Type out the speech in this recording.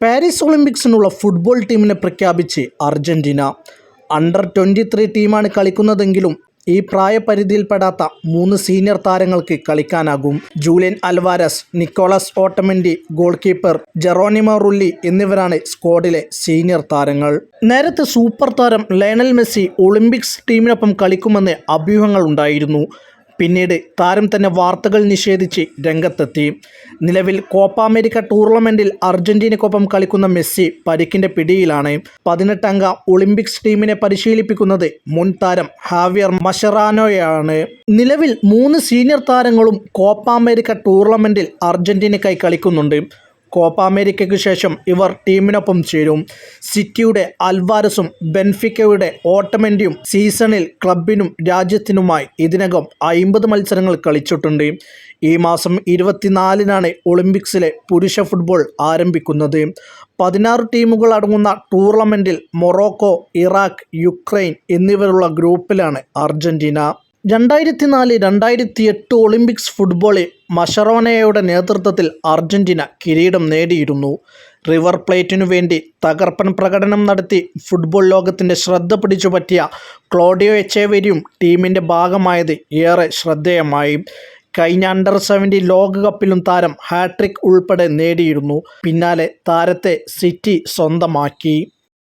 Paris ഒളിമ്പിക്സിനുള്ള football ടീമിനെ പ്രഖ്യാപിച്ച് Argentina under twenty three ടീമാണ് കളിക്കുന്നതെങ്കിലും ഈ പ്രായപരിധിയിൽപ്പെടാത്ത മൂന്ന് സീനിയർ താരങ്ങൾക്ക് കളിക്കാനാകും. Julian Alvarez Nicolas Otamendi goalkeeper Geronimo Rulli എന്നിവരാണ് സ്ക്വാഡിലെ സീനിയർ താരങ്ങൾ. നേരത്തെ സൂപ്പർ താരം ലയണൽ മെസ്സി ഒളിമ്പിക്സ് ടീമിനൊപ്പം കളിക്കുമെന്ന് അഭ്യൂഹങ്ങൾ ഉണ്ടായിരുന്നു പിന്നീട് താരം തന്നെ വാർത്തകൾ നിഷേധിച്ച് രംഗത്തെത്തി. നിലവിൽ കോപ്പ അമേരിക്ക ടൂർണമെന്റിൽ അർജന്റീനയ്ക്കൊപ്പം കളിക്കുന്ന മെസ്സി പരിക്കിന്റെ പിടിയിലാണ്. പതിനെട്ടംഗ ഒളിമ്പിക്സ് ടീമിനെ പരിശീലിപ്പിക്കുന്നത് മുൻ താരം ഹാവിയർ മഷറാനോയാണ്. നിലവിൽ മൂന്ന് സീനിയർ താരങ്ങളും കോപ്പ അമേരിക്ക ടൂർണമെന്റിൽ അർജന്റീനയ്ക്കായി കളിക്കുന്നുണ്ട്. കോപ്പ അമേരിക്കയ്ക്ക് ശേഷം ഇവർ ടീമിനൊപ്പം ചേരും. സിറ്റിയുടെ അൽവാരസും ബെൻഫിക്കയുടെ ഓട്ടമെന്റിയും സീസണിൽ ക്ലബിനും രാജ്യത്തിനുമായി ഇതിനകം അയിമ്പത് മത്സരങ്ങൾ കളിച്ചിട്ടുണ്ട്. ഈ മാസം ഇരുപത്തിനാലിനാണ് ഒളിമ്പിക്സിലെ പുരുഷ ഫുട്ബോൾ ആരംഭിക്കുന്നത്. പതിനാറ് ടീമുകൾ അടങ്ങുന്ന ടൂർണമെന്റിൽ മൊറോക്കോ ഇറാഖ് യുക്രൈൻ എന്നിവരുള്ള ഗ്രൂപ്പിലാണ് അർജന്റീന രണ്ടായിരത്തി നാല് രണ്ടായിരത്തി എട്ട് ഒളിമ്പിക്സ് ഫുട്ബോളിൽ മഷറോനയുടെ നേതൃത്വത്തിൽ അർജന്റീന കിരീടം നേടിയിരുന്നു. റിവർ പ്ലേറ്റിനു വേണ്ടി തകർപ്പൻ പ്രകടനം നടത്തി ഫുട്ബോൾ ലോകത്തിന്റെ ശ്രദ്ധ പിടിച്ചുപറ്റിയ ക്ലോഡിയോ എച്ചേവരിയും ടീമിന്റെ ഭാഗമായത് ഏറെ ശ്രദ്ധേയമായി. കഴിഞ്ഞ അണ്ടർ സെവന്റി ലോകകപ്പിലും താരം ഹാട്രിക് ഉൾപ്പെടെ നേടിയിരുന്നു. പിന്നാലെ താരത്തെ സിറ്റി സ്വന്തമാക്കി.